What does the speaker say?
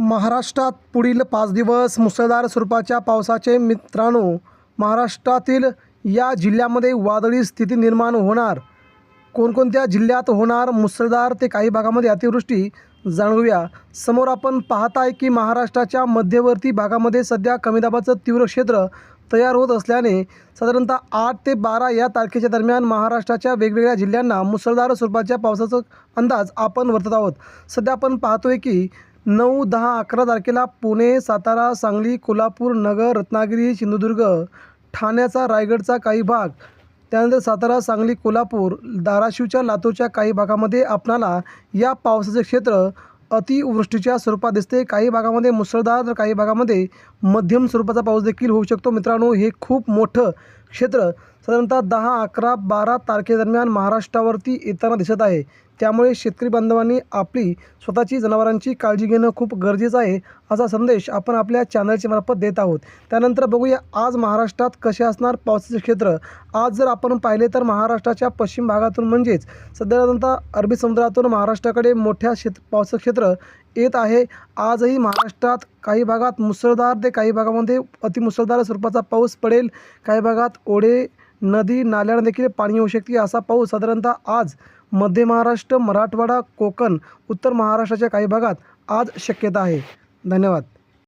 महाराष्ट्रात पुढील पाच दिवस मुसळधार स्वरूपाच्या पावसाचे मित्रांनो महाराष्ट्रातील या जिल्ह्यामध्ये वादळी स्थिती निर्माण होणार. कोणकोणत्या जिल्ह्यात होणार मुसळधार ते काही भागामध्ये अतिवृष्टी जाणूया समोर आपण पाहताय की महाराष्ट्राच्या मध्यवर्ती भागामध्ये सध्या कमी दाबाचं तीव्र क्षेत्र तयार होत असल्याने साधारणतः आठ ते बारा या तारखेच्या दरम्यान महाराष्ट्राच्या वेगवेगळ्या जिल्ह्यांना मुसळधार स्वरूपाच्या पावसाचा अंदाज आपण वर्तत आहोत. सध्या आपण पाहतोय की नऊ दहा अकरा तारखेला पुणे सातारा सांगली कोल्हापूर नगर रत्नागिरी सिंधुदुर्ग ठाण्याचा रायगडचा काही भाग त्यानंतर सातारा सांगली कोल्हापूर धाराशिवच्या लातूरच्या काही भागामध्ये आपणाला या पावसाचे क्षेत्र अतिवृष्टीच्या स्वरूपात दिसते. काही भागामध्ये मुसळधार तर काही भागामध्ये मध्यम स्वरूपाचा पाऊस देखील होऊ शकतो. मित्रांनो हे खूप मोठं क्षेत्र साधारणतः दहा अकरा बारा तारखेदरम्यान महाराष्ट्रावरती येताना दिसत आहे. त्यामुळे शेतकरी बांधवांनी आपली स्वतःची जनावरांची काळजी घेणं खूप गरजेचं आहे असा संदेश आपण आपल्या चॅनलच्या मार्फत देत आहोत. त्यानंतर बघूया आज महाराष्ट्रात कसे असणार पावसाचे क्षेत्र? आज जर आपण पाहिले तर महाराष्ट्राच्या पश्चिम भागातून म्हणजेच साधारणतः अरबी समुद्रातून महाराष्ट्राकडे मोठ्या क्षेत्र पावसाचं क्षेत्र येत आहे. आजही महाराष्ट्रात काही भागात मुसळधार ते काही भागामध्ये अतिमुसळधार स्वरूपाचा पाऊस पडेल. काही भागात ओढे नदी नाल्यांना देखील पाणी येऊ शकते. असा पाऊस साधारणतः आज मध्य महाराष्ट्र मराठवाडा कोकण उत्तर महाराष्ट्राच्या काही भागात आज शक्यता आहे. धन्यवाद.